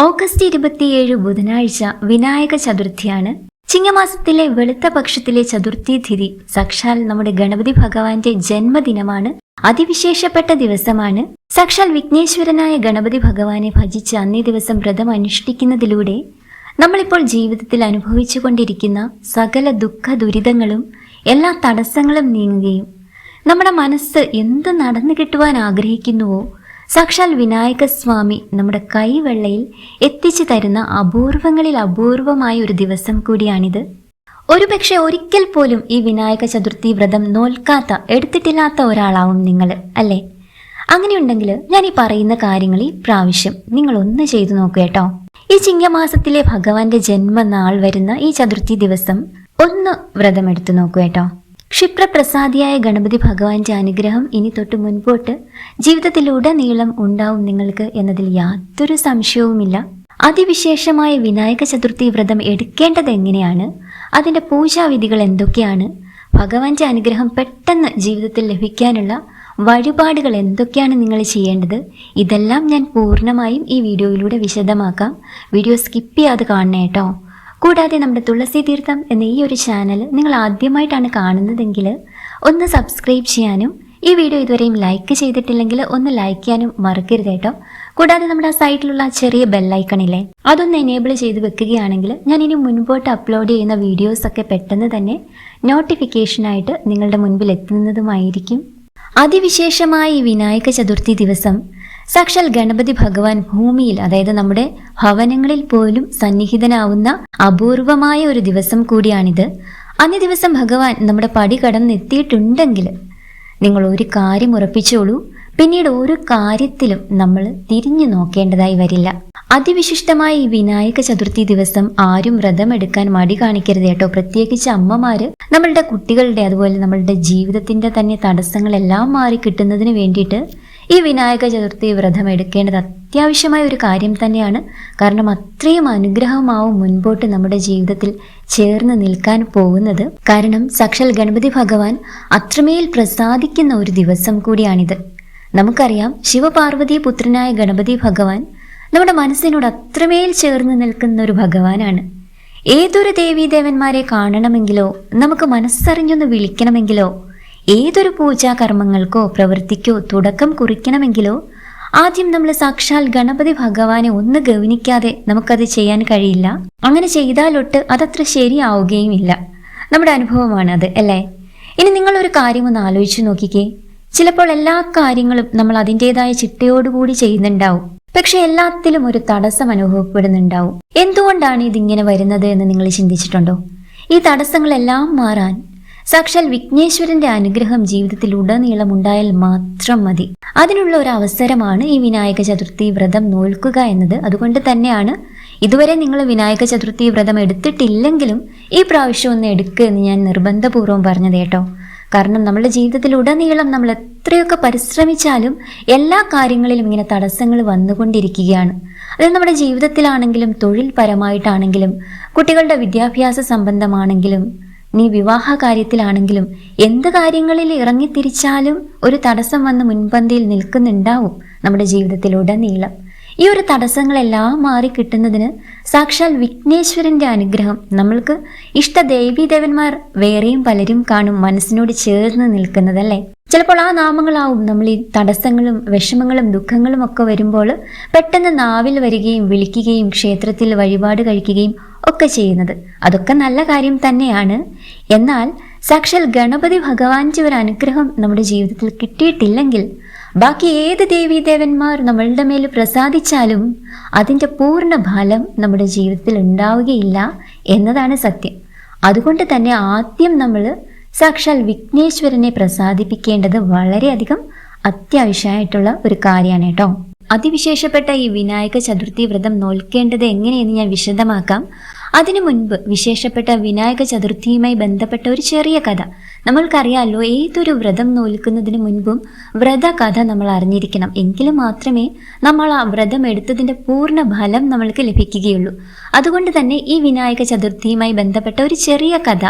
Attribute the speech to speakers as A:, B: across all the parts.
A: August ഇരുപത്തിയേഴ് ബുധനാഴ്ച വിനായക ചതുർത്ഥിയാണ്. ചിങ്ങമാസത്തിലെ വെളുത്ത പക്ഷത്തിലെ ചതുർത്ഥി തിഥി. സാക്ഷാൽ നമ്മുടെ ഗണപതി ഭഗവാന്റെ ജന്മദിനമാണ്. അതിവിശേഷപ്പെട്ട ദിവസമാണ്. സാക്ഷാൽ വിഘ്നേശ്വരനായ ഗണപതി ഭഗവാനെ ഭജിച്ച് അന്നേ ദിവസം വ്രതം അനുഷ്ഠിക്കുന്നതിലൂടെ നമ്മളിപ്പോൾ ജീവിതത്തിൽ അനുഭവിച്ചു കൊണ്ടിരിക്കുന്ന സകല ദുഃഖ ദുരിതങ്ങളും എല്ലാ തടസ്സങ്ങളും നീങ്ങുകയും നമ്മുടെ മനസ്സ് എന്ത് നടന്നു കിട്ടുവാൻ ആഗ്രഹിക്കുന്നുവോ സാക്ഷാൽ വിനായക സ്വാമി നമ്മുടെ കൈവെള്ളയിൽ എത്തിച്ചു തരുന്ന അപൂർവങ്ങളിൽ അപൂർവമായ ഒരു ദിവസം കൂടിയാണിത്. ഒരുപക്ഷെ ഒരിക്കൽ പോലും ഈ വിനായക ചതുർത്ഥി വ്രതം നോൽക്കാത്ത എടുത്തിട്ടില്ലാത്ത ഒരാളാവും നിങ്ങൾ അല്ലേ? അങ്ങനെയുണ്ടെങ്കിൽ ഞാൻ ഈ പറയുന്ന കാര്യങ്ങൾ ഈ പ്രാവശ്യം നിങ്ങൾ ഒന്ന് ചെയ്തു നോക്കൂ കേട്ടോ. ഈ ചിങ്ങമാസത്തിലെ ഭഗവാന്റെ ജന്മനാൾ വരുന്ന ഈ ചതുർത്ഥി ദിവസം ഒന്ന് വ്രതം എടുത്തു നോക്കൂ കേട്ടോ. ക്ഷിപ്രപ്രസാദിയായ ഗണപതി ഭഗവാന്റെ അനുഗ്രഹം ഇനി തൊട്ട് മുൻപോട്ട് ജീവിതത്തിലുടനീളം ഉണ്ടാവും നിങ്ങൾക്ക് എന്നതിൽ യാതൊരു സംശയവുമില്ല. അതിവിശേഷമായ വിനായക ചതുർത്ഥി വ്രതം എടുക്കേണ്ടത് എങ്ങനെയാണ്? അതിന്റെ പൂജാവിധികൾ എന്തൊക്കെയാണ്? ഭഗവാന്റെ അനുഗ്രഹം പെട്ടെന്ന് ജീവിതത്തിൽ ലഭിക്കാനുള്ള വഴിപാടുകൾ എന്തൊക്കെയാണ് നിങ്ങൾ ചെയ്യേണ്ടത്? ഇതെല്ലാം ഞാൻ പൂർണമായും ഈ വീഡിയോയിലൂടെ വിശദമാക്കാം. വീഡിയോ സ്കിപ്പ് ചെയ്യാതെ കാണണേ കേട്ടോ കൂടാതെ നമ്മുടെ തുളസി തീർത്ഥം എന്ന ഈ ഒരു ചാനൽ നിങ്ങൾ ആദ്യമായിട്ടാണ് കാണുന്നതെങ്കിൽ ഒന്ന് സബ്സ്ക്രൈബ് ചെയ്യാനും ഈ വീഡിയോ ഇതുവരെയും ലൈക്ക് ചെയ്തിട്ടില്ലെങ്കിൽ ഒന്ന് ലൈക്ക് ചെയ്യാനും മറക്കരുത് കേട്ടോ. കൂടാതെ നമ്മുടെ ആ സൈറ്റിലുള്ള ചെറിയ ബെല്ലൈക്കണില്ലേ അതൊന്ന് എനേബിൾ ചെയ്ത് വെക്കുകയാണെങ്കിൽ ഞാൻ ഇനി മുൻപോട്ട് അപ്ലോഡ് ചെയ്യുന്ന വീഡിയോസൊക്കെ പെട്ടെന്ന് തന്നെ നോട്ടിഫിക്കേഷനായിട്ട് നിങ്ങളുടെ മുൻപിൽ എത്തുന്നതുമായിരിക്കും. അതിവിശേഷമായ ഈ വിനായക ചതുർത്ഥി ദിവസം സാക്ഷാൽ ഗണപതി ഭഗവാൻ ഭൂമിയിൽ അതായത് നമ്മുടെ ഭവനങ്ങളിൽ പോലും സന്നിഹിതനാവുന്ന അപൂർവമായ ഒരു ദിവസം കൂടിയാണിത്. അന്നേ ദിവസം ഭഗവാൻ നമ്മുടെ പടി കടന്നെത്തിയിട്ടുണ്ടെങ്കിൽ നിങ്ങൾ ഒരു കാര്യം ഉറപ്പിച്ചോളൂ. പിന്നീട് ഒരു കാര്യത്തിലും നമ്മൾ തിരിഞ്ഞു നോക്കേണ്ടതായി വരില്ല. അതിവിശിഷ്ടമായ ഈ വിനായക ചതുർത്ഥി ദിവസം ആരും വ്രതമെടുക്കാൻ മടി കാണിക്കരുത് കേട്ടോ. പ്രത്യേകിച്ച് അമ്മമാര് നമ്മളുടെ കുട്ടികളുടെ അതുപോലെ നമ്മളുടെ ജീവിതത്തിന്റെ തന്നെ തടസ്സങ്ങളെല്ലാം മാറി കിട്ടുന്നതിന് വേണ്ടിയിട്ട് ഈ വിനായക ചതുർത്ഥി വ്രതം എടുക്കേണ്ടത് അത്യാവശ്യമായ ഒരു കാര്യം തന്നെയാണ്. കാരണം അത്രയും അനുഗ്രഹമാവും മുൻപോട്ട് നമ്മുടെ ജീവിതത്തിൽ ചേർന്ന് നിൽക്കാൻ പോകുന്നത്. കാരണം സക്ഷൽ ഗണപതി ഭഗവാൻ അത്രമേൽ പ്രസാദിക്കുന്ന ഒരു ദിവസം കൂടിയാണിത്. നമുക്കറിയാം ശിവപാർവതി പുത്രനായ ഗണപതി ഭഗവാൻ നമ്മുടെ മനസ്സിനോട് അത്രമേൽ ചേർന്ന് നിൽക്കുന്ന ഒരു ഭഗവാനാണ്. ഏതൊരു ദേവീദേവന്മാരെ കാണണമെങ്കിലോ നമുക്ക് മനസ്സറിഞ്ഞൊന്ന് വിളിക്കണമെങ്കിലോ ഏതൊരു പൂജാ കർമ്മങ്ങൾക്കോ പ്രവൃത്തിക്കോ തുടക്കം കുറിക്കണമെങ്കിലോ ആദ്യം നമ്മൾ സാക്ഷാൽ ഗണപതി ഭഗവാനെ ഒന്ന് ഗവനിക്കാതെ നമുക്കത് ചെയ്യാൻ കഴിയില്ല. അങ്ങനെ ചെയ്താലൊട്ട് അതത്ര ശരിയാവുകയുമില്ല. നമ്മുടെ അനുഭവമാണ് അത് അല്ലേ? ഇനി നിങ്ങളൊരു കാര്യം ഒന്ന് ആലോചിച്ചു നോക്കിക്കേ. ചിലപ്പോൾ എല്ലാ കാര്യങ്ങളും നമ്മൾ അതിന്റെതായ ചിട്ടയോടുകൂടി ചെയ്യുന്നുണ്ടാവും. പക്ഷെ എല്ലാത്തിലും ഒരു തടസ്സം അനുഭവപ്പെടുന്നുണ്ടാവും. എന്തുകൊണ്ടാണ് ഇതിങ്ങനെ വരുന്നത് എന്ന് നിങ്ങൾ ചിന്തിച്ചിട്ടുണ്ടോ? ഈ തടസ്സങ്ങളെല്ലാം മാറാൻ സാക്ഷാൽ വിഘ്നേശ്വരന്റെ അനുഗ്രഹം ജീവിതത്തിൽ ഉടനീളം ഉണ്ടായാൽ മാത്രം മതി. അതിനുള്ള ഒരു അവസരമാണ് ഈ വിനായക ചതുർത്ഥി വ്രതം നോൽക്കുക എന്നത്. അതുകൊണ്ട് തന്നെയാണ് ഇതുവരെ നിങ്ങൾ വിനായക ചതുർത്ഥി വ്രതം എടുത്തിട്ടില്ലെങ്കിലും ഈ പ്രാവശ്യം ഒന്ന് എടുക്കുക എന്ന് ഞാൻ നിർബന്ധപൂർവം പറഞ്ഞത് കേട്ടോ. കാരണം നമ്മുടെ ജീവിതത്തിൽ ഉടനീളം നമ്മൾ എത്രയൊക്കെ പരിശ്രമിച്ചാലും എല്ലാ കാര്യങ്ങളിലും ഇങ്ങനെ തടസ്സങ്ങൾ വന്നുകൊണ്ടിരിക്കുകയാണ്. അത് നമ്മുടെ ജീവിതത്തിലാണെങ്കിലും തൊഴിൽ പരമായിട്ടാണെങ്കിലും കുട്ടികളുടെ വിദ്യാഭ്യാസ സംബന്ധമാണെങ്കിലും നീ വിവാഹ കാര്യത്തിലാണെങ്കിലും എന്ത് കാര്യങ്ങളിൽ ഇറങ്ങിത്തിരിച്ചാലും ഒരു തടസ്സം വന്ന് മുൻപന്തിയിൽ നിൽക്കുന്നുണ്ടാവും നമ്മുടെ ജീവിതത്തിലുടനീളം. ഈ ഒരു തടസ്സങ്ങളെല്ലാം മാറി കിട്ടുന്നതിന് സാക്ഷാൽ വിഘ്നേശ്വരന്റെ അനുഗ്രഹം നമ്മൾക്ക് ഇഷ്ട ദേവീദേവന്മാർ വേറെയും പലരും കാണും മനസ്സിനോട് ചേർന്ന് നിൽക്കുന്നതല്ലേ? ചിലപ്പോൾ ആ നാമങ്ങളാവും നമ്മൾ ഈ തടസ്സങ്ങളും വിഷമങ്ങളും ദുഃഖങ്ങളും ഒക്കെ വരുമ്പോൾ പെട്ടെന്ന് നാവിൽ വരികയും വിളിക്കുകയും ക്ഷേത്രത്തിൽ വഴിപാട് കഴിക്കുകയും ഒക്കെ ചെയ്യുന്നത്. അതൊക്കെ നല്ല കാര്യം തന്നെയാണ്. എന്നാൽ സാക്ഷാൽ ഗണപതി ഭഗവാന്റെ ഒരു അനുഗ്രഹം നമ്മുടെ ജീവിതത്തിൽ കിട്ടിയിട്ടില്ലെങ്കിൽ ബാക്കി ഏത് ദേവീദേവന്മാർ നമ്മളുടെ മേൽ പ്രസാദിച്ചാലും അതിന്റെ പൂർണ ഫലം നമ്മുടെ ജീവിതത്തിൽ ഉണ്ടാവുകയില്ല എന്നതാണ് സത്യം. അതുകൊണ്ട് തന്നെ ആദ്യം നമ്മൾ സാക്ഷാൽ വിഘ്നേശ്വരനെ പ്രസാദിപ്പിക്കേണ്ടത് വളരെയധികം അത്യാവശ്യമായിട്ടുള്ള ഒരു കാര്യമാണ് കേട്ടോ. അതിവിശേഷപ്പെട്ട ഈ വിനായക ചതുർത്ഥി വ്രതം നോൽക്കേണ്ടത് എങ്ങനെയെന്ന് ഞാൻ വിശദമാക്കാം. അതിനു മുൻപ് വിശേഷപ്പെട്ട വിനായക ചതുർത്ഥിയുമായി ബന്ധപ്പെട്ട ഒരു ചെറിയ കഥ. നമ്മൾക്കറിയാമല്ലോ ഏതൊരു വ്രതം നോൽക്കുന്നതിന് മുൻപും വ്രത കഥ നമ്മൾ അറിഞ്ഞിരിക്കണം. എങ്കിലും മാത്രമേ നമ്മൾ ആ വ്രതം എടുത്തതിന്റെ പൂർണ ഫലം നമ്മൾക്ക് ലഭിക്കുകയുള്ളൂ. അതുകൊണ്ട് തന്നെ ഈ വിനായക ചതുർത്ഥിയുമായി ബന്ധപ്പെട്ട ഒരു ചെറിയ കഥ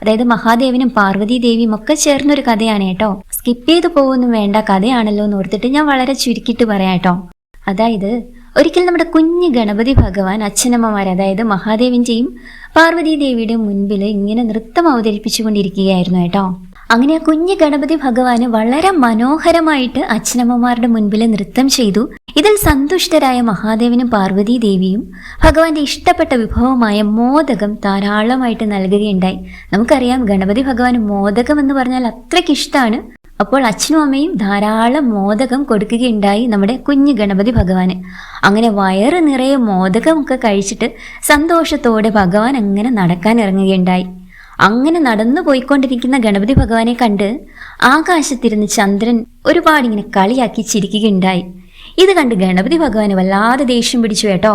A: അതായത് മഹാദേവനും പാർവതി ദേവിയും ഒക്കെ ചേർന്നൊരു കഥയാണ് കേട്ടോ. സ്കിപ്പ് ചെയ്തു പോകുന്നു വേണ്ട കഥയാണല്ലോ എന്ന് ഓർത്തിട്ട് ഞാൻ വളരെ ചുരുക്കിയിട്ട് പറയാം കേട്ടോ. അതായത് ഒരിക്കൽ നമ്മുടെ കുഞ്ഞു ഗണപതി ഭഗവാൻ അച്ഛനമ്മമാർ അതായത് മഹാദേവിന്റെയും പാർവതി ദേവിയുടെയും മുൻപിൽ ഇങ്ങനെ നൃത്തം അവതരിപ്പിച്ചുകൊണ്ടിരിക്കുകയായിരുന്നു കേട്ടോ. അങ്ങനെ ആ കുഞ്ഞു ഗണപതി ഭഗവാന് വളരെ മനോഹരമായിട്ട് അച്ഛനമ്മമാരുടെ മുൻപിൽ നൃത്തം ചെയ്തു. ഇതിൽ സന്തുഷ്ടരായ മഹാദേവനും പാർവതി ദേവിയും ഭഗവാന്റെ ഇഷ്ടപ്പെട്ട വിഭവമായ മോദകം ധാരാളമായിട്ട് നൽകുകയുണ്ടായി. നമുക്കറിയാം ഗണപതി ഭഗവാൻ മോദകം എന്ന് പറഞ്ഞാൽ അത്രയ്ക്ക് ഇഷ്ടമാണ്. അപ്പോൾ അച്ഛനും അമ്മയും ധാരാളം മോദകം കൊടുക്കുകയുണ്ടായി നമ്മുടെ കുഞ്ഞു ഗണപതി ഭഗവാന്. അങ്ങനെ വയറ് നിറയെ മോദകമൊക്കെ കഴിച്ചിട്ട് സന്തോഷത്തോടെ ഭഗവാൻ അങ്ങനെ നടക്കാൻ ഇറങ്ങുകയുണ്ടായി. അങ്ങനെ നടന്നു പോയിക്കൊണ്ടിരിക്കുന്ന ഗണപതി ഭഗവാനെ കണ്ട് ആകാശത്തിരുന്ന് ചന്ദ്രൻ ഒരുപാട് ഇങ്ങനെ കളിയാക്കി ചിരിക്കുകയുണ്ടായി. ഇത് കണ്ട് ഗണപതി ഭഗവാന് വല്ലാതെ ദേഷ്യം പിടിച്ചു കേട്ടോ.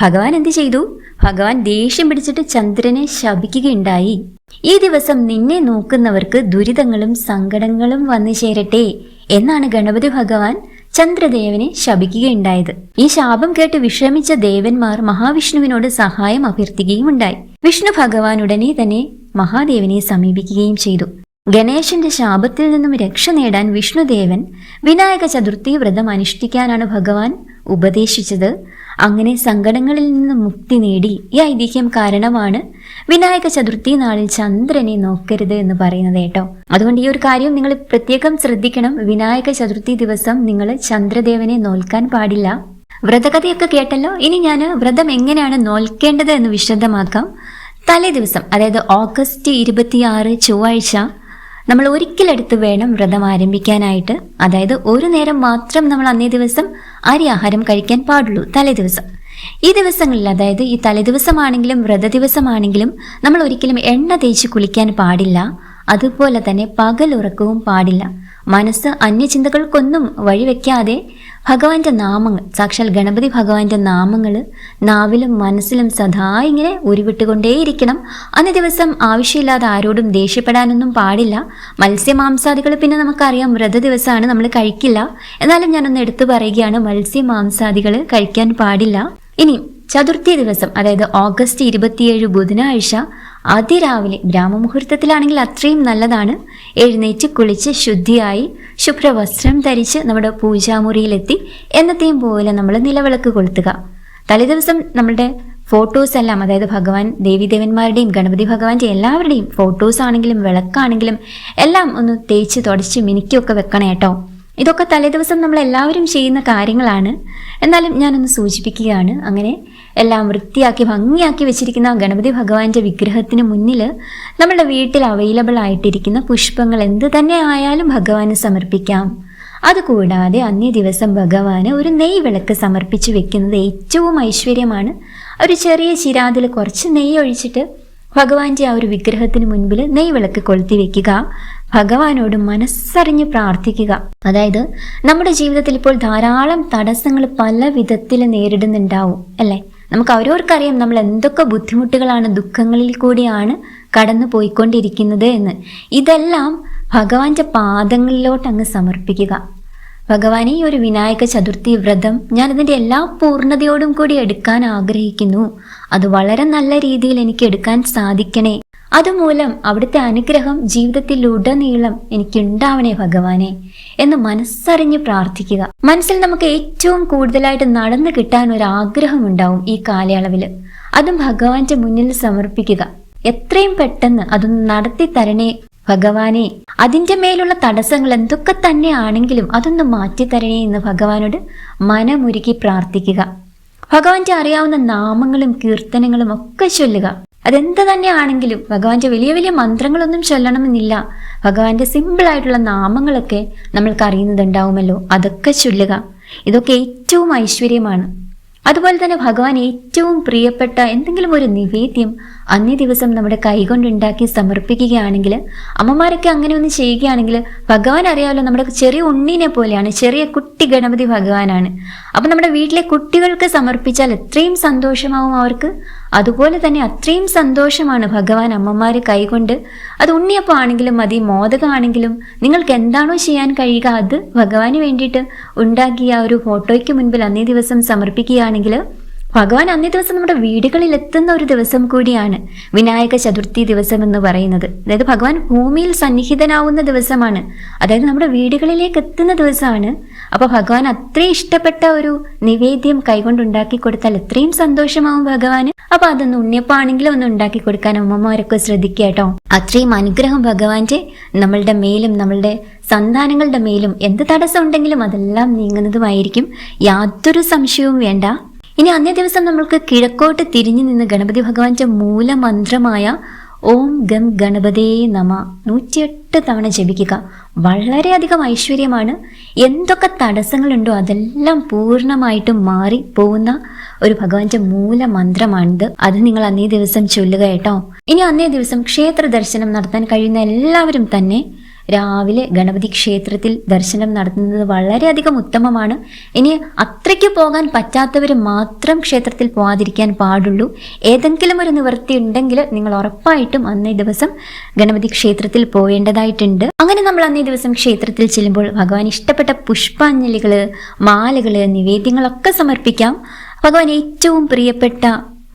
A: ഭഗവാൻ എന്ത് ചെയ്തു? ഭഗവാൻ ദേഷ്യം പിടിച്ചിട്ട് ചന്ദ്രനെ ശപിക്കുകയുണ്ടായി. ഈ ദിവസം നിന്നെ നോക്കുന്നവർക്ക് ദുരിതങ്ങളും സങ്കടങ്ങളും വന്നു ചേരട്ടെ എന്നാണ് ഗണപതി ഭഗവാൻ ചന്ദ്രദേവനെ ശപിക്കുകയുണ്ടായത്. ഈ ശാപം കേട്ട് വിഷമിച്ച ദേവന്മാർ മഹാവിഷ്ണുവിനോട് സഹായം അഭ്യർത്ഥിക്കുകയും ഉണ്ടായി വിഷ്ണു ഭഗവാൻ ഉടനെ തന്നെ മഹാദേവനെ സമീപിക്കുകയും ചെയ്തു. ഗണേശന്റെ ശാപത്തിൽ നിന്നും രക്ഷ നേടാൻ വിഷ്ണുദേവൻ വിനായക ചതുർത്ഥി വ്രതം അനുഷ്ഠിക്കാനാണ് ഭഗവാൻ ഉപദേശിച്ചത്. അങ്ങനെ സങ്കടങ്ങളിൽ നിന്ന് മുക്തി നേടി ഈ ഐതിഹ്യം കാരണമാണ് വിനായക ചതുർത്ഥി നാളിൽ ചന്ദ്രനെ നോക്കരുത് എന്ന് പറയുന്നത് കേട്ടോ. അതുകൊണ്ട് ഈ ഒരു കാര്യം നിങ്ങൾ പ്രത്യേകം ശ്രദ്ധിക്കണം. വിനായക ചതുർത്ഥി ദിവസം നിങ്ങൾ ചന്ദ്രദേവനെ നോൽക്കാൻ പാടില്ല. വ്രതകഥയൊക്കെ കേട്ടല്ലോ? ഇനി ഞാൻ വ്രതം എങ്ങനെയാണ് നോൽക്കേണ്ടത് എന്ന് വിശദമാക്കാം. തലേ ദിവസം അതായത് ഓഗസ്റ്റ് ഇരുപത്തിയാറ് ചൊവ്വാഴ്ച നമ്മൾ ഒരിക്കലെടുത്ത് വേണം വ്രതം ആരംഭിക്കാനായിട്ട്. അതായത് ഒരു നേരം മാത്രം നമ്മൾ അന്നേ ദിവസം അരി ആഹാരം കഴിക്കാൻ പാടുള്ളൂ തലേ ദിവസം. ഈ ദിവസങ്ങളിൽ അതായത് ഈ തലേ തലേദിവസമാണെങ്കിലും വ്രത ദിവസമാണെങ്കിലും നമ്മൾ ഒരിക്കലും എണ്ണ തേച്ച് കുളിക്കാൻ പാടില്ല. അതുപോലെ തന്നെ പകലുറക്കവും പാടില്ല. മനസ്സ് അന്യചിന്തകൾക്കൊന്നും വഴിവെക്കാതെ ഭഗവാന്റെ നാമങ്ങൾ സാക്ഷാൽ ഗണപതി ഭഗവാന്റെ നാമങ്ങൾ നാവിലും മനസ്സിലും സദാ ഇങ്ങനെ ഉരുവിട്ടുകൊണ്ടേയിരിക്കണം. അന്ന് ദിവസം ആവശ്യമില്ലാതെ ആരോടും ദേഷ്യപ്പെടാനൊന്നും പാടില്ല. മത്സ്യമാംസാദികൾ പിന്നെ നമുക്കറിയാം വ്രത ദിവസമാണ് നമ്മൾ കഴിക്കില്ല. എന്നാലും ഞാനൊന്ന് എടുത്തു പറയുകയാണ് മത്സ്യമാംസാദികൾ കഴിക്കാൻ പാടില്ല. ഇനി ചതുർത്ഥി ദിവസം അതായത് ഓഗസ്റ്റ് ഇരുപത്തിയേഴ് ബുധനാഴ്ച അതിരാവിലെ ബ്രാഹ്മമുഹൂർത്തത്തിലാണെങ്കിൽ അത്രയും നല്ലതാണ്. എഴുന്നേറ്റ് കുളിച്ച് ശുദ്ധിയായി ശുഭ്രവസ്ത്രം ധരിച്ച് നമ്മുടെ പൂജാമുറിയിലെത്തി എന്നത്തെയും പോലെ നമ്മൾ നിലവിളക്ക് കൊളുത്തുക. തലേദിവസം നമ്മുടെ ഫോട്ടോസ് എല്ലാം അതായത് ഭഗവാൻ ദേവീദേവന്മാരുടെയും ഗണപതി ഭഗവാന്റെ എല്ലാവരുടെയും ഫോട്ടോസ് ആണെങ്കിലും വിളക്കാണെങ്കിലും എല്ലാം ഒന്ന് തേച്ച് തുടച്ച് മിനുക്കിയൊക്കെ വെക്കണം കേട്ടോ. ഇതൊക്കെ തലേദിവസം നമ്മൾ എല്ലാവരും ചെയ്യുന്ന കാര്യങ്ങളാണ്. എന്നാലും ഞാനൊന്ന് സൂചിപ്പിക്കുകയാണ്. അങ്ങനെ എല്ലാം വൃത്തിയാക്കി ഭംഗിയാക്കി വെച്ചിരിക്കുന്ന ഗണപതി ഭഗവാന്റെ വിഗ്രഹത്തിന് മുന്നിൽ നമ്മുടെ വീട്ടിൽ അവൈലബിൾ ആയിട്ടിരിക്കുന്ന പുഷ്പങ്ങൾ എന്ത് തന്നെ ആയാലും ഭഗവാന് സമർപ്പിക്കാം. അതുകൂടാതെ അന്നേ ദിവസം ഭഗവാന് ഒരു നെയ് വിളക്ക് സമർപ്പിച്ചു വെക്കുന്നത് ഏറ്റവും ഐശ്വര്യമാണ്. ഒരു ചെറിയ ചിരാതിൽ കുറച്ച് നെയ്യ് ഒഴിച്ചിട്ട് ഭഗവാന്റെ ആ ഒരു വിഗ്രഹത്തിന് മുൻപിൽ നെയ് വിളക്ക് കൊളുത്തി വെക്കുക. ഭഗവാനോട് മനസ്സറിഞ്ഞ് പ്രാർത്ഥിക്കുക. അതായത് നമ്മുടെ ജീവിതത്തിൽ ഇപ്പോൾ ധാരാളം തടസ്സങ്ങൾ പല വിധത്തിൽ നേരിടുന്നുണ്ടാവും അല്ലേ? നമുക്ക് അവരവർക്കറിയാം നമ്മൾ എന്തൊക്കെ ബുദ്ധിമുട്ടുകളാണ് ദുഃഖങ്ങളിൽ കൂടിയാണ് കടന്നു പോയിക്കൊണ്ടിരിക്കുന്നത് എന്ന്. ഇതെല്ലാം ഭഗവാന്റെ പാദങ്ങളിലോട്ട് അങ്ങ് സമർപ്പിക്കുക. ഭഗവാനെ ഈ ഒരു വിനായക ചതുർത്ഥി വ്രതം ഞാൻ അതിന്റെ എല്ലാ പൂർണതയോടും കൂടി എടുക്കാൻ ആഗ്രഹിക്കുന്നു. അത് വളരെ നല്ല രീതിയിൽ എനിക്ക് എടുക്കാൻ സാധിക്കണേ. അതുമൂലം അവിടുത്തെ അനുഗ്രഹം ജീവിതത്തിലുടനീളം എനിക്കുണ്ടാവണേ ഭഗവാനെ എന്ന് മനസ്സറിഞ്ഞ് പ്രാർത്ഥിക്കുക. മനസ്സിൽ നമുക്ക് ഏറ്റവും കൂടുതലായിട്ട് നടന്നു കിട്ടാൻ ഒരു ആഗ്രഹം ഉണ്ടാവും ഈ കാലയളവിൽ. അതും ഭഗവാന്റെ മുന്നിൽ സമർപ്പിക്കുക. എത്രയും പെട്ടെന്ന് അതൊന്ന് നടത്തി തരണേ ഭഗവാനെ. അതിന്റെ മേലുള്ള തടസ്സങ്ങൾ എന്തൊക്കെ തന്നെ ആണെങ്കിലും അതൊന്ന് മാറ്റിത്തരണേ എന്ന് ഭഗവാനോട് മനമുരുക്കി പ്രാർത്ഥിക്കുക. ഭഗവാന്റെ അറിയാവുന്ന നാമങ്ങളും കീർത്തനങ്ങളും ഒക്കെ ചൊല്ലുക. അതെന്ത് തന്നെയാണെങ്കിലും ഭഗവാന്റെ വലിയ വലിയ മന്ത്രങ്ങളൊന്നും ചൊല്ലണമെന്നില്ല. ഭഗവാന്റെ സിമ്പിൾ ആയിട്ടുള്ള നാമങ്ങളൊക്കെ നമ്മൾക്ക് അറിയുന്നതുണ്ടാവുമല്ലോ അതൊക്കെ ചൊല്ലുക. ഇതൊക്കെ ഏറ്റവും ഐശ്വര്യമാണ്. അതുപോലെ തന്നെ ഭഗവാൻ ഏറ്റവും പ്രിയപ്പെട്ട എന്തെങ്കിലും ഒരു നിവേദ്യം അന്നേ ദിവസം നമ്മുടെ കൈകൊണ്ടുണ്ടാക്കി സമർപ്പിക്കുകയാണെങ്കിൽ അമ്മമാരൊക്കെ അങ്ങനെ ഒന്ന് ചെയ്യുകയാണെങ്കിൽ ഭഗവാൻ അറിയാമല്ലോ നമ്മുടെ ചെറിയ ഉണ്ണിനെ പോലെയാണ് ചെറിയ കുട്ടി ഗണപതി ഭഗവാനാണ്. അപ്പം നമ്മുടെ വീട്ടിലെ കുട്ടികൾക്ക് സമർപ്പിച്ചാൽ എത്രയും സന്തോഷമാവും അവർക്ക്? അതുപോലെ തന്നെ അത്രയും സന്തോഷമാണ് ഭഗവാൻ അമ്മമാർ കൈകൊണ്ട് അത് ഉണ്ണിയപ്പം ആണെങ്കിലും മതി മോദകമാണെങ്കിലും നിങ്ങൾക്ക് എന്താണോ ചെയ്യാൻ കഴിയുക അത് ഭഗവാന് വേണ്ടിയിട്ട് ഉണ്ടാക്കിയ ഒരു ഫോട്ടോയ്ക്ക് മുൻപിൽ അന്നേ ദിവസം സമർപ്പിക്കുകയാണെങ്കിൽ ഭഗവാൻ അന്നേ ദിവസം നമ്മുടെ വീടുകളിൽ എത്തുന്ന ഒരു ദിവസം കൂടിയാണ് വിനായക ചതുർത്ഥി ദിവസം എന്ന് പറയുന്നത്. അതായത് ഭഗവാൻ ഭൂമിയിൽ സന്നിഹിതനാവുന്ന ദിവസമാണ്. അതായത് നമ്മുടെ വീടുകളിലേക്ക് എത്തുന്ന ദിവസമാണ്. അപ്പോൾ ഭഗവാൻ അത്രയും ഇഷ്ടപ്പെട്ട ഒരു നിവേദ്യം കൈകൊണ്ടുണ്ടാക്കി കൊടുത്താൽ എത്രയും സന്തോഷമാവും ഭഗവാന്. അപ്പൊ അതൊന്ന് ഉണ്ണിയപ്പാണെങ്കിലും ഒന്ന് ഉണ്ടാക്കി കൊടുക്കാൻ അമ്മമാരൊക്കെ ശ്രദ്ധിക്കുക കേട്ടോ. അത്രയും അനുഗ്രഹം ഭഗവാന്റെ നമ്മളുടെ മേലും നമ്മളുടെ സന്താനങ്ങളുടെ മേലും എന്ത് തടസ്സം ഉണ്ടെങ്കിലും അതെല്ലാം നീങ്ങുന്നതുമായിരിക്കും. യാതൊരു സംശയവും വേണ്ട. ഇനി അന്നേ ദിവസം നമ്മൾക്ക് കിഴക്കോട്ട് തിരിഞ്ഞു നിന്ന് ഗണപതി ഭഗവാന്റെ മൂലമന്ത്രമായ ഓം ഗം ഗണപതേ നമ നൂറ്റിയെട്ട് തവണ ജപിക്കുക. വളരെയധികം ഐശ്വര്യമാണ്. എന്തൊക്കെ തടസ്സങ്ങളുണ്ടോ അതെല്ലാം പൂർണമായിട്ടും മാറി പോകുന്ന ഒരു ഭഗവാന്റെ മൂലമന്ത്രമാണിത്. അത് നിങ്ങൾ അന്നേ ദിവസം ചൊല്ലുക കേട്ടോ. ഇനി അന്നേ ദിവസം ക്ഷേത്ര ദർശനം നടത്താൻ കഴിയുന്ന എല്ലാവരും തന്നെ രാവിലെ ഗണപതി ക്ഷേത്രത്തിൽ ദർശനം നടത്തുന്നത് വളരെയധികം ഉത്തമമാണ്. ഇനി അത്രയ്ക്ക് പോകാൻ പറ്റാത്തവർ മാത്രം ക്ഷേത്രത്തിൽ പോകാതിരിക്കാൻ പാടുള്ളൂ. ഏതെങ്കിലും ഒരു നിവൃത്തി ഉണ്ടെങ്കിൽ നിങ്ങൾ ഉറപ്പായിട്ടും അന്നേ ദിവസം ഗണപതി ക്ഷേത്രത്തിൽ പോയേണ്ടതായിട്ടുണ്ട് അങ്ങനെ നമ്മൾ അന്നേ ദിവസം ക്ഷേത്രത്തിൽ ചെല്ലുമ്പോൾ ഭഗവാൻ ഇഷ്ടപ്പെട്ട പുഷ്പാഞ്ജലികൾ മാലകൾ നിവേദ്യങ്ങളൊക്കെ സമർപ്പിക്കാം. ഭഗവാൻ ഏറ്റവും പ്രിയപ്പെട്ട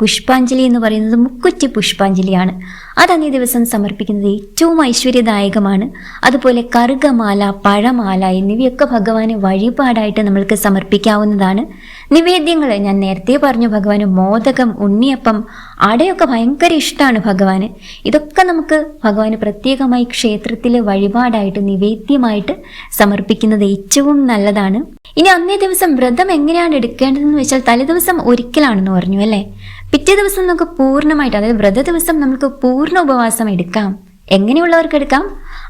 A: പുഷ്പാഞ്ജലി എന്ന് പറയുന്നത് മുക്കുറ്റി പുഷ്പാഞ്ജലിയാണ്. അത് അന്നേ ദിവസം സമർപ്പിക്കുന്നത് ഏറ്റവും ഐശ്വര്യദായകമാണ്. അതുപോലെ കറുകമാല പഴമാല എന്നിവയൊക്കെ ഭഗവാന് വഴിപാടായിട്ട് നമ്മൾക്ക് സമർപ്പിക്കാവുന്നതാണ്. നിവേദ്യങ്ങൾ ഞാൻ നേരത്തെ പറഞ്ഞു ഭഗവാന് മോദകം ഉണ്ണിയപ്പം അടയൊക്കെ ഭയങ്കര ഇഷ്ടമാണ് ഭഗവാന്. ഇതൊക്കെ നമുക്ക് ഭഗവാന് പ്രത്യേകമായി ക്ഷേത്രത്തിൽ വഴിപാടായിട്ട് നിവേദ്യമായിട്ട് സമർപ്പിക്കുന്നത് ഏറ്റവും നല്ലതാണ്. ഇനി അന്നേ ദിവസം വ്രതം എങ്ങനെയാണ് എടുക്കേണ്ടതെന്ന് വെച്ചാൽ തലേദിവസം ഒരിക്കലാണെന്ന് പറഞ്ഞു അല്ലേ? പിറ്റേ ദിവസം നമുക്ക് പൂർണമായിട്ട് അതായത് വ്രത ദിവസം നമുക്ക് പൂർണ ഉപവാസം എടുക്കാം. എങ്ങനെയുള്ളവർക്ക് എടുക്കാം?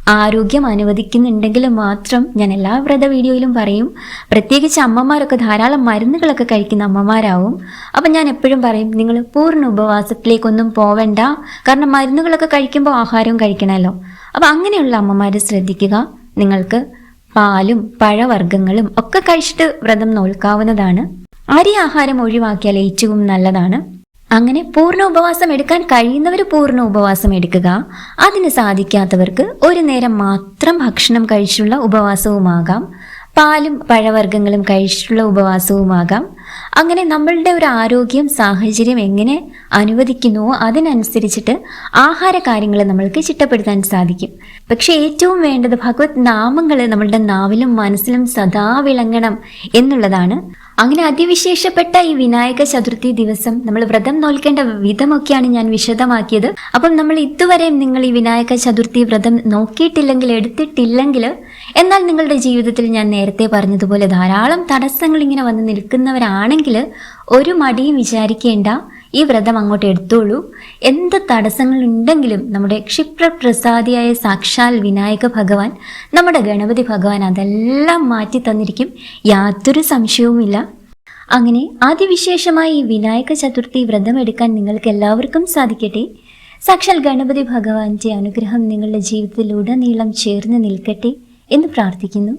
A: ആരോഗ്യം അനുവദിക്കുന്നുണ്ടെങ്കിൽ മാത്രം ഞാൻ എല്ലാ വ്രത വീഡിയോയിലും പറയും. പ്രത്യേകിച്ച് അമ്മമാരൊക്കെ ധാരാളം മരുന്നുകളൊക്കെ കഴിക്കുന്ന അമ്മമാരാവും. അപ്പം ഞാൻ എപ്പോഴും പറയും നിങ്ങൾ പൂർണ ഉപവാസത്തിലേക്കൊന്നും പോവണ്ട. കാരണം മരുന്നുകളൊക്കെ കഴിക്കുമ്പോൾ ആഹാരവും കഴിക്കണമല്ലോ. അപ്പം അങ്ങനെയുള്ള അമ്മമാർ ശ്രദ്ധിക്കുക. നിങ്ങൾക്ക് പാലും പഴവർഗങ്ങളും ഒക്കെ കഴിച്ചിട്ട് വ്രതം നോൽക്കാവുന്നതാണ്. അരി ആഹാരം ഒഴിവാക്കിയാൽ ഏറ്റവും നല്ലതാണ്. അങ്ങനെ പൂർണ ഉപവാസം എടുക്കാൻ കഴിയുന്നവർ പൂർണ ഉപവാസം എടുക്കുക. അതിന് സാധിക്കാത്തവർക്ക് ഒരു നേരം മാത്രം ഭക്ഷണം കഴിച്ചുള്ള ഉപവാസവുമാകാം. പാലും പഴവർഗങ്ങളും കഴിച്ചിട്ടുള്ള ഉപവാസവുമാകാം. അങ്ങനെ നമ്മളുടെ ഒരു ആരോഗ്യം സാഹചര്യം എങ്ങനെ അനുവദിക്കുന്നുവോ അതിനനുസരിച്ചിട്ട് ആഹാര കാര്യങ്ങൾ നമ്മൾക്ക് ചിട്ടപ്പെടുത്താൻ സാധിക്കും. പക്ഷേ ഏറ്റവും വേണ്ടത് ഭഗവത് നാമങ്ങൾ നമ്മളുടെ നാവിലും മനസ്സിലും സദാ വിളങ്ങണം എന്നുള്ളതാണ് അങ്ങനെ അതിവിശേഷപ്പെട്ട ഈ വിനായക ചതുർത്ഥി ദിവസം നമ്മൾ വ്രതം നോൽക്കേണ്ട വിധമൊക്കെയാണ് ഞാൻ വിശദമാക്കിയത്. അപ്പം നമ്മൾ ഇതുവരെയും നിങ്ങൾ ഈ വിനായക ചതുർത്ഥി വ്രതം നോക്കിയിട്ടില്ലെങ്കിൽ എടുത്തിട്ടില്ലെങ്കിൽ എന്നാൽ നിങ്ങളുടെ ജീവിതത്തിൽ ഞാൻ നേരത്തെ പറഞ്ഞതുപോലെ ധാരാളം തടസ്സങ്ങൾ ഇങ്ങനെ വന്ന് നിൽക്കുന്നവരാണെങ്കിൽ ഒരു മടിയും വിചാരിക്കേണ്ട. ഈ വ്രതം അങ്ങോട്ട് എടുത്തോളൂ. എന്ത് തടസ്സങ്ങൾ ഉണ്ടെങ്കിലും നമ്മുടെ ക്ഷിപ്രപ്രസാദിയായ സാക്ഷാൽ വിനായക ഭഗവാൻ നമ്മുടെ ഗണപതി ഭഗവാൻ അതെല്ലാം മാറ്റി തന്നിരിക്കും. യാതൊരു സംശയവുമില്ല. അങ്ങനെ അതിവിശേഷമായി ഈ വിനായക ചതുർത്ഥി വ്രതം എടുക്കാൻ നിങ്ങൾക്ക് എല്ലാവർക്കും സാധിക്കട്ടെ. സാക്ഷാൽ ഗണപതി ഭഗവാന്റെ അനുഗ്രഹം നിങ്ങളുടെ ജീവിതത്തിലുടനീളം ചേർന്ന് നിൽക്കട്ടെ എന്ന് പ്രാർത്ഥിക്കുന്നു.